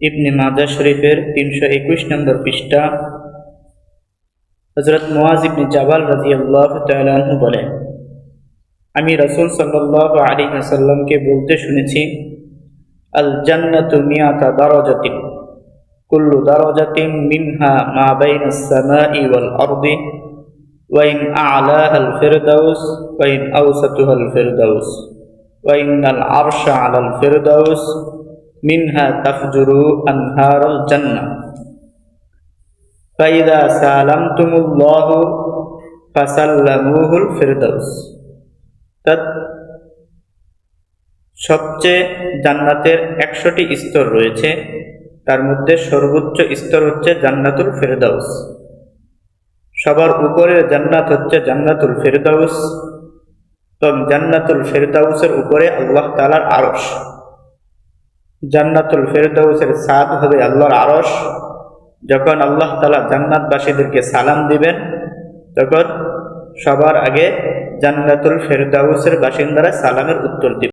ইবনে মাজা শরীফের তিনশো একুশ নম্বর পৃষ্ঠা। হজরত মোয়াজ ইবনে জাবাল রাজিউল্লাহ তালু বলেন, আমি রসুল সাল্লাহ আলী আসাল্লামকে বলতে শুনেছি আল জান্নাতু মিয়াতা দারজাতিন, কুল্লু দারজাতিন মিনহা মা বাইনাস সামাই ওয়াল আরদি ওয়াইন আলাহাল ফিরদাউস ওয়াইন আওসাতুহাল ফিরদাউস ওয়াইন আল আরশা আলাল ফিরদাউস মিনহা তাফজুরু আনহারুল জান্নাহ। ফাইদা সালামতুমুল্লাহ ফাসাল্লামুহুল ফিরদাউস। তৎ সবচেয়ে জান্নাতের একশোটি স্তর রয়েছে, তার মধ্যে সর্বোচ্চ স্তর হচ্ছে জান্নাতুল ফেরদাউস। সবার উপরে জান্নাত হচ্ছে জান্নাতুল ফেরদাউস এবং জান্নাতুল ফেরদাউসের উপরে আল্লাহ তালার আরশ। জান্নাতুল ফেরদৌসের সাদ হবে আল্লাহর আরস যখন আল্লাহ তালা জান্নাতবাসীদেরকে সালাম দিবেন, তখন সবার আগে জান্নাতুল ফেরদাউসের বাসিন্দারা সালামের উত্তর দিবেন